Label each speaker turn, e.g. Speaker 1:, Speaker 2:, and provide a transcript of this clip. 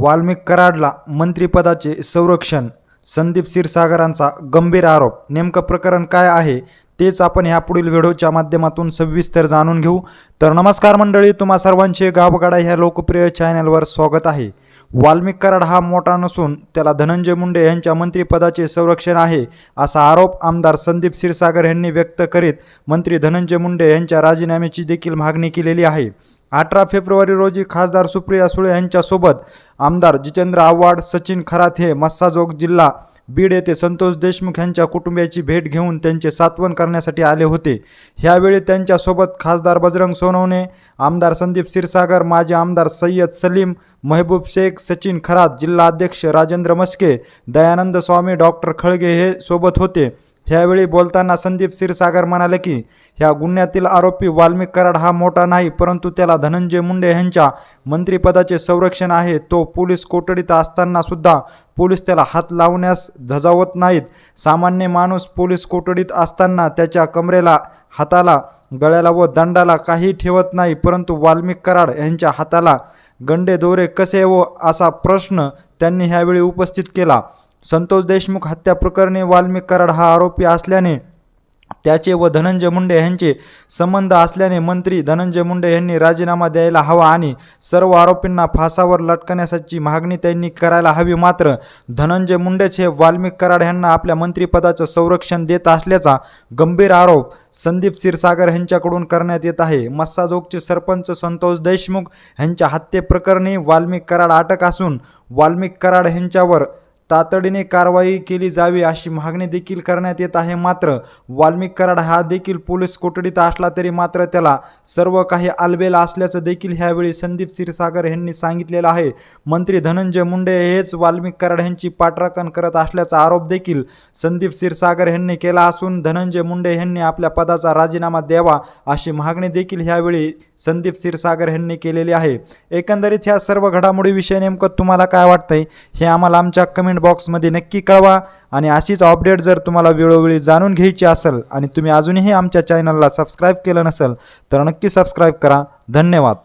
Speaker 1: वाल्मिक कराडला मंत्रिपदाचे संरक्षण संदीप क्षीरसागरांचा गंभीर आरोप. नेमकं प्रकरण काय आहे तेच आपण ह्या पुढील व्हिडिओच्या माध्यमातून सविस्तर जाणून घेऊ. तर नमस्कार मंडळी तुम्हा सर्वांचे गावगाडा ह्या लोकप्रिय चॅनलवर स्वागत आहे. वाल्मिक कराड हा मोठा नसून त्याला धनंजय मुंडे यांच्या मंत्रिपदाचे संरक्षण आहे असा आरोप आमदार संदीप क्षीरसागर यांनी व्यक्त करीत मंत्री धनंजय मुंडे यांच्या राजीनाम्याची देखील मागणी केलेली आहे. अठरा फेब्रुवारी रोजी खासदार सुप्रिया सुळे यांच्यासोबत आमदार जितेंद्र आव्हाड सचिन खरात हे मस्साजोग जिल्हा बीड येथे संतोष देशमुख यांच्या कुटुंबियाची भेट घेऊन त्यांचे सात्वन करण्यासाठी आले होते. ह्यावेळी त्यांच्यासोबत खासदार बजरंग सोनवणे आमदार संदीप क्षीरसागर माजी आमदार सय्यद सलीम महबूब शेख सचिन खरात जिल्हा अध्यक्ष राजेंद्र मस्के दयानंद स्वामी डॉक्टर खळगे हे सोबत होते. ह्यावेळी बोलताना संदीप क्षीरसागर म्हणाले की ह्या गुन्ह्यातील आरोपी वाल्मिक कराड हा मोठा नाही परंतु त्याला धनंजय मुंडे यांच्या मंत्रिपदाचे संरक्षण आहे. तो पोलीस कोठडीत असताना सुद्धा पोलीस त्याला हात लावण्यास धजावत नाहीत. सामान्य माणूस पोलीस कोठडीत असताना त्याच्या कमरेला हाताला गळ्याला व दंडाला काही ठेवत नाही परंतु वाल्मिक कराड यांच्या हाताला गंडे दोरे कसे व असा प्रश्न त्यांनी ह्यावेळी उपस्थित केला. संतोष देशमुख हत्या प्रकरणी वाल्मिक कराड हा आरोपी असल्याने त्याचे व धनंजय मुंडे यांचे संबंध असल्याने मंत्री धनंजय मुंडे यांनी राजीनामा द्यायला हवा आणि सर्व आरोपींना फासावर लटकण्यासाठी मागणी त्यांनी करायला हवी. मात्र धनंजय मुंडेच हे वाल्मिक कराड यांना आपल्या मंत्रिपदाचं संरक्षण देत असल्याचा गंभीर आरोप संदीप क्षीरसागर यांच्याकडून करण्यात येत आहे. मस्साजोगचे सरपंच संतोष देशमुख यांच्या हत्येप्रकरणी वाल्मिक कराड अटक असून वाल्मिक कराड यांच्यावर तातडीने कारवाई केली जावी अशी मागणी देखील करण्यात येत आहे. मात्र वाल्मिक कराड हा देखील पोलीस कोठडीत असला तरी मात्र त्याला सर्व काही आलबेला असल्याचं देखील ह्यावेळी संदीप क्षीरसागर यांनी सांगितलेलं आहे. मंत्री धनंजय मुंडे हेच वाल्मिक कराड यांची पाठराखण करत असल्याचा आरोप देखील संदीप क्षीरसागर यांनी केला असून धनंजय मुंडे यांनी आपल्या पदाचा राजीनामा द्यावा अशी मागणी देखील ह्यावेळी संदीप क्षीरसागर यांनी केलेली आहे. एकंदरीत ह्या सर्व घडामोडीविषयी नेमकं तुम्हाला काय वाटतंय हे आम्हाला आमच्या कमेंट कमेंट बॉक्समध्ये नक्की कळवा आणि अशीच अपडेट जर तुम्हाला वेळोवेळी जाणून घ्यायची असेल आणि तुम्ही अजूनही आमच्या चॅनलला सबस्क्राईब केलं नसेल तर नक्की सबस्क्राईब करा. धन्यवाद.